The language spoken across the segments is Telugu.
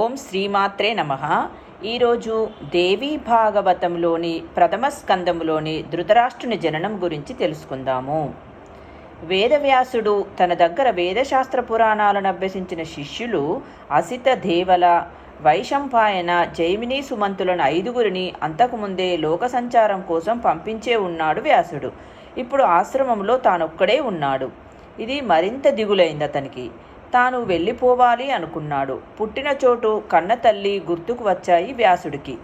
ఓం శ్రీమాత్రే నమ. ఈరోజు దేవీ భాగవతంలోని ప్రథమ స్కందములోని ధృతరాష్ట్రుని జననం గురించి తెలుసుకుందాము. వేదవ్యాసుడు తన దగ్గర వేదశాస్త్ర పురాణాలను అభ్యసించిన శిష్యులు అసిత దేవల వైశంపాయన జైమిని సుమంతులను ఐదుగురిని అంతకుముందే లోక సంచారం కోసం పంపించే ఉన్నాడు వ్యాసుడు. ఇప్పుడు ఆశ్రమంలో తానొక్కడే ఉన్నాడు. ఇది మరింత దిగులైంది అతనికి. తాను వెళ్ళిపోవాలి అనుకున్నాడు. పుట్టిన చోటు కన్న తల్లి గుర్తుకు వచ్చాయి వ్యాసుడికి.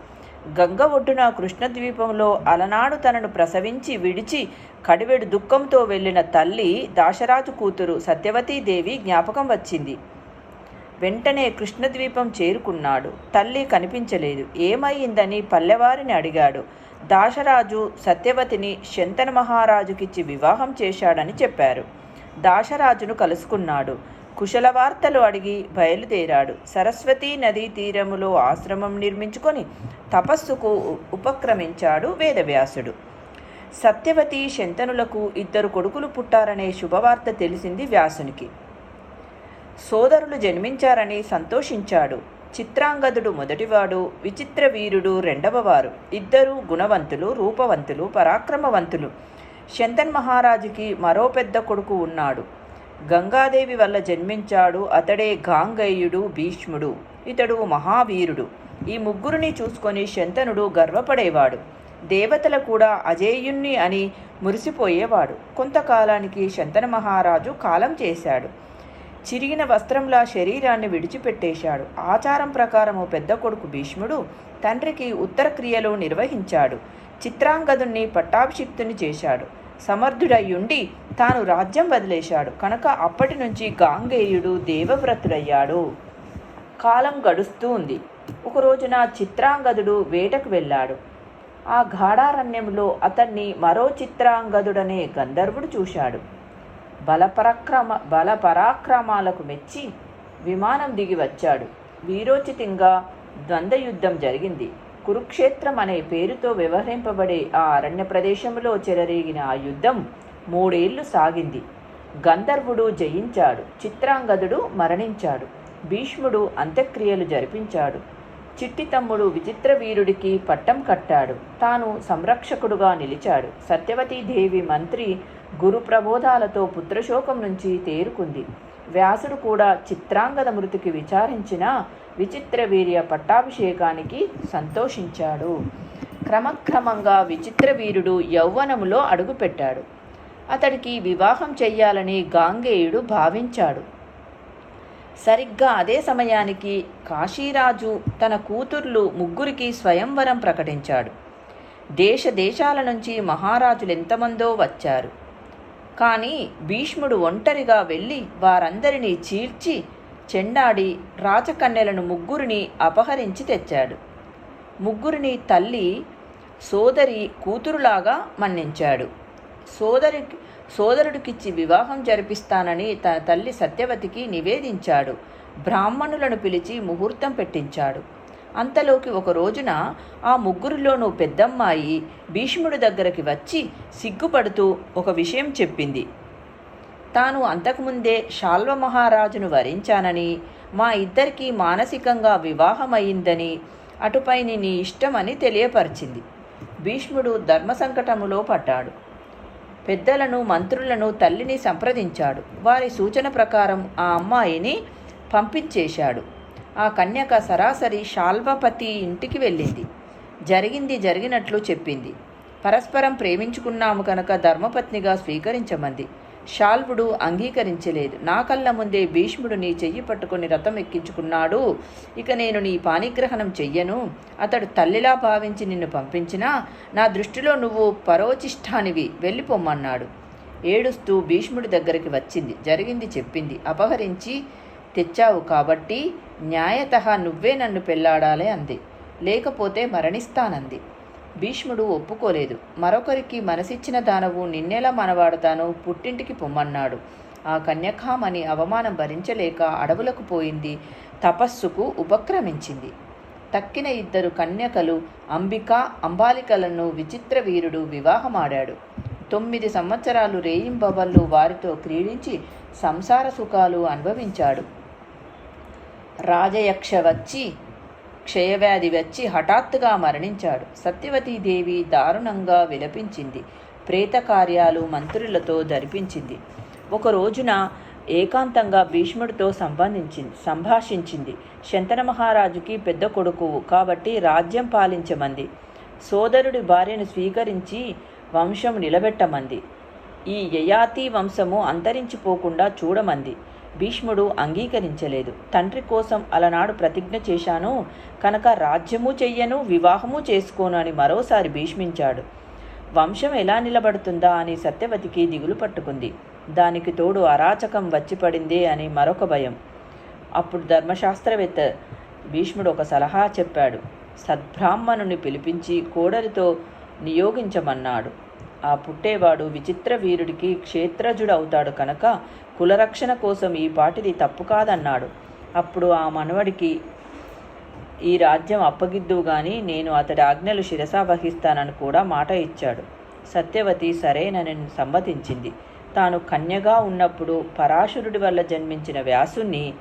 గంగ ఒడ్డున కృష్ణద్వీపంలో అలనాడు తనను ప్రసవించి విడిచి కడివెడు దుఃఖంతో వెళ్ళిన తల్లి దాశరాజు కూతురు సత్యవతీదేవి జ్ఞాపకం వచ్చింది. వెంటనే కృష్ణద్వీపం చేరుకున్నాడు. తల్లి కనిపించలేదు. ఏమైందని పల్లెవారిని అడిగాడు. దాశరాజు సత్యవతిని శంతన మహారాజుకిచ్చి వివాహం చేశాడని చెప్పారు. దాశరాజును కలుసుకున్నాడు. కుశల వార్తలు అడిగి బయలుదేరాడు. సరస్వతీ నదీ తీరములో ఆశ్రమం నిర్మించుకొని తపస్సుకు ఉపక్రమించాడు వేదవ్యాసుడు. సత్యవతి శంతనులకు ఇద్దరు కొడుకులు పుట్టారనే శుభవార్త తెలిసింది వ్యాసునికి. సోదరులు జన్మించారని సంతోషించాడు. చిత్రాంగదుడు మొదటివాడు విచిత్ర వీరుడు రెండవవారు. ఇద్దరు గుణవంతులు రూపవంతులు పరాక్రమవంతులు. శంతన్ మహారాజుకి మరో పెద్ద కొడుకు ఉన్నాడు. గంగాదేవి వల్ల జన్మించాడు. అతడే గాంగేయుడు భీష్ముడు. ఇతడు మహావీరుడు. ఈ ముగ్గురిని చూసుకొని శంతనుడు గర్వపడేవాడు. దేవతల కూడా అజేయుణ్ణి అని మురిసిపోయేవాడు. కొంతకాలానికి శంతన మహారాజు కాలం చేశాడు. చిరిగిన వస్త్రంలా శరీరాన్ని విడిచిపెట్టేశాడు. ఆచారం ప్రకారము పెద్ద కొడుకు భీష్ముడు తండ్రికి ఉత్తర క్రియలు నిర్వహించాడు. చిత్రాంగదుణ్ణి పట్టాభిషిక్తుని చేశాడు. సమర్థుడయ్యుండి తాను రాజ్యం వదిలేశాడు. కనుక అప్పటి నుంచి గాంగేయుడు దేవవ్రతుడయ్యాడు. కాలం గడుస్తూ ఉంది. ఒక రోజున చిత్రాంగదుడు వేటకు వెళ్ళాడు. ఆ గాఢారణ్యంలో అతన్ని మరో చిత్రాంగదుడనే గంధర్వుడు చూశాడు. బలపరాక్రమ బలపరాక్రమాలకు మెచ్చి విమానం దిగి వచ్చాడు. వీరోచితంగా ద్వంద్వయుద్ధం జరిగింది. కురుక్షేత్రం అనే పేరుతో వ్యవహరింపబడే ఆ అరణ్య ప్రదేశంలో చెలరేగిన ఆ యుద్ధం మూడేళ్ళు సాగింది. గంధర్వుడు జయించాడు చిత్రాంగదుడు మరణించాడు భీష్ముడు అంత్యక్రియలు జరిపించాడు. చిట్టి తమ్ముడు విచిత్ర వీరుడికి పట్టం కట్టాడు. తాను సంరక్షకుడుగా నిలిచాడు. సత్యవతీదేవి మంత్రి గురు ప్రబోధాలతో పుత్రశోకం నుంచి తేరుకుంది. వ్యాసుడు కూడా చిత్రాంగద మృతికి విచారించిన విచిత్ర వీర్య పట్టాభిషేకానికి సంతోషించాడు. క్రమక్రమంగా విచిత్ర వీరుడు యౌవనములో అడుగుపెట్టాడు. అతడికి వివాహం చెయ్యాలని గాంగేయుడు భావించాడు. సరిగ్గా అదే సమయానికి కాశీరాజు తన కూతుర్లు ముగ్గురికి స్వయంవరం ప్రకటించాడు. దేశ దేశాల నుంచి మహారాజులు ఎంతమందో వచ్చారు. కానీ భీష్ముడు ఒంటరిగా వెళ్ళి వారందరినీ చీల్చి చెండాడి రాజకన్యలను ముగ్గురిని అపహరించి తెచ్చాడు. ముగ్గురిని తల్లి సోదరి కూతురులాగా మన్నించాడు. సోదరి సోదరుడికిచ్చి వివాహం జరిపిస్తానని తన తల్లి సత్యవతికి నివేదించాడు. బ్రాహ్మణులను పిలిచి ముహూర్తం పెట్టించాడు. అంతలోకి ఒక రోజున ఆ ముగ్గురిలోనూ పెద్దమ్మాయి భీష్ముడి దగ్గరికి వచ్చి సిగ్గుపడుతూ ఒక విషయం చెప్పింది. తాను అంతకుముందే శాల్వ మహారాజును వరించానని మా ఇద్దరికీ మానసికంగా వివాహమయ్యిందని అటుపైని నీ ఇష్టమని తెలియపరిచింది. భీష్ముడు ధర్మ సంకటములో పడ్డాడు. పెద్దలను మంత్రులను తల్లిని సంప్రదించాడు. వారి సూచన ప్రకారం ఆ అమ్మాయిని పంపించేశాడు. ఆ కన్యక సరాసరి శాల్వపతి ఇంటికి వెళ్ళింది. జరిగింది జరిగినట్లు చెప్పింది. పరస్పరం ప్రేమించుకున్నాము కనుక ధర్మపత్నిగా స్వీకరించమంది. శాల్వుడు అంగీకరించలేదు. నా కళ్ళ ముందే భీష్ముడు నీ చెయ్యి పట్టుకుని రథం ఎక్కించుకున్నాడు. ఇక నేను నీ పానిగ్రహణం చెయ్యను. అతడు తల్లిలా భావించి నిన్ను పంపించినా నా దృష్టిలో నువ్వు పరోచిష్టానివి. వెళ్ళిపోమ్మన్నాడు. ఏడుస్తూ భీష్ముడి దగ్గరికి వచ్చింది. జరిగింది చెప్పింది. అపహరించి తెచ్చావు కాబట్టి న్యాయత నువ్వే నన్ను పెళ్ళాడాలి అంది. లేకపోతే మరణిస్తానంది. భీష్ముడు ఒప్పుకోలేదు. మరొకరికి మనసిచ్చిన దానవు నిన్నెలా మనవాడతాను పుట్టింటికి పొమ్మన్నాడు. ఆ కన్యకామని అవమానం భరించలేక అడవులకు పోయింది. తపస్సుకు ఉపక్రమించింది. తక్కిన ఇద్దరు కన్యకలు అంబిక అంబాలికలను విచిత్ర వీరుడు వివాహమాడాడు. తొమ్మిది సంవత్సరాలు రేయింబవళ్ళు వారితో క్రీడించి సంసార సుఖాలు అనుభవించాడు. రాజయక్ష వచ్చి క్షయవ్యాధి వచ్చి హఠాత్తుగా మరణించాడు. సత్యవతీదేవి దారుణంగా విలపించింది. ప్రేత కార్యాలు మంత్రులతో జరిపించింది. ఒక రోజున ఏకాంతంగా భీష్ముడితో సంబంధించింది సంభాషించింది. శంతన మహారాజుకి పెద్ద కొడుకు కాబట్టి రాజ్యం పాలించమంది. సోదరుడి భార్యను స్వీకరించి వంశం నిలబెట్టమంది. ఈ యయాతి వంశము అంతరించిపోకుండా చూడమంది. భీష్ముడు అంగీకరించలేదు. తండ్రి కోసం అలనాడు ప్రతిజ్ఞ చేశాను. కనుక రాజ్యము చెయ్యను వివాహము చేసుకోను అని మరోసారి భీష్మించాడు. వంశం ఎలా నిలబడుతుందా అని సత్యవతికి దిగులు పట్టుకుంది. దానికి తోడు అరాచకం వచ్చి పడిందే అని మరొక భయం. అప్పుడు ధర్మశాస్త్రవేత్త భీష్ముడు ఒక సలహా చెప్పాడు. సద్బ్రాహ్మణుని పిలిపించి కోడలితో నియోగించమన్నాడు. ఆ పుట్టేవాడు విచిత్ర వీరుడికి క్షేత్రజుడు అవుతాడు కనుక కులరక్షణ కోసం ఈ పాటిది తప్పు కాదన్నాడు. అప్పుడు ఆ మనవడికి ఈ రాజ్యం అప్పగిద్దువు గాని నేను అతడి ఆజ్ఞలు శిరసా వహిస్తానని కూడా మాట ఇచ్చాడు. సత్యవతి సరేనని సమ్మతించింది. తాను కన్యగా ఉన్నప్పుడు పరాశురుడి వల్ల జన్మించిన వ్యాసుని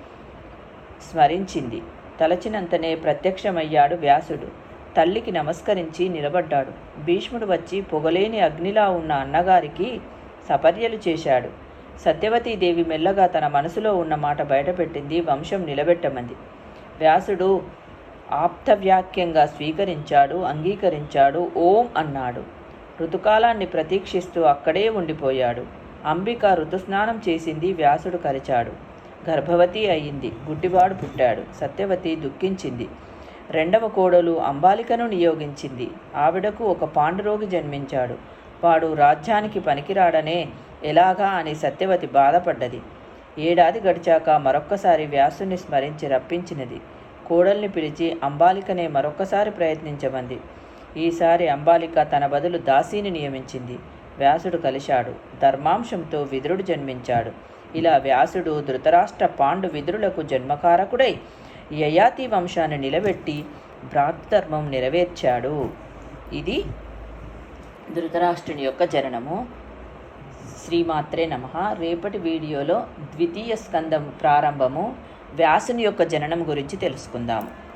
స్మరించింది. తలచినంతనే ప్రత్యక్షమయ్యాడు వ్యాసుడు. తల్లికి నమస్కరించి నిలబడ్డాడు. భీష్ముడు వచ్చి పొగలేని అగ్నిలా ఉన్న అన్నగారికి సపర్యలు చేశాడు. సత్యవతీదేవి మెల్లగా తన మనసులో ఉన్న మాట బయటపెట్టింది. వంశం నిలబెట్టమంది. వ్యాసుడు ఆప్తవ్యాక్యంగా స్వీకరించాడు అంగీకరించాడు ఓం అన్నాడు. ఋతుకాలాన్ని ప్రతీక్షిస్తూ అక్కడే ఉండిపోయాడు. అంబిక ఋతుస్నానం చేసింది. వ్యాసుడు కరిచాడు. గర్భవతి అయింది. గుడ్డివాడు పుట్టాడు. సత్యవతి దుఃఖించింది. రెండవ కోడలు అంబాలికను నియోగించింది. ఆవిడకు ఒక పాండురోగి జన్మించాడు. వాడు రాజ్యానికి పనికిరాడనే ఎలాగా అని సత్యవతి బాధపడ్డది. ఏడాది గడిచాక మరొక్కసారి వ్యాసుని స్మరించి రప్పించినది. కోడల్ని పిలిచి అంబాలికనే మరొక్కసారి ప్రయత్నించమంది. ఈసారి అంబాలిక తన బదులు దాసీని నియమించింది. వ్యాసుడు కలిశాడు. ధర్మాంశంతో విదురుడు జన్మించాడు. ఇలా వ్యాసుడు ధృతరాష్ట్ర పాండు విదురులకు జన్మకారకుడై యయాతి వంశాన్ని నిలబెట్టి భ్రాతృధర్మం నెరవేర్చాడు. ఇది ధృతరాష్ట్రుని యొక్క జననము. శ్రీమాత్రే నమ. రేపటి వీడియోలో ద్వితీయ స్కందం ప్రారంభము. వ్యాసుని యొక్క జననం గురించి తెలుసుకుందాము.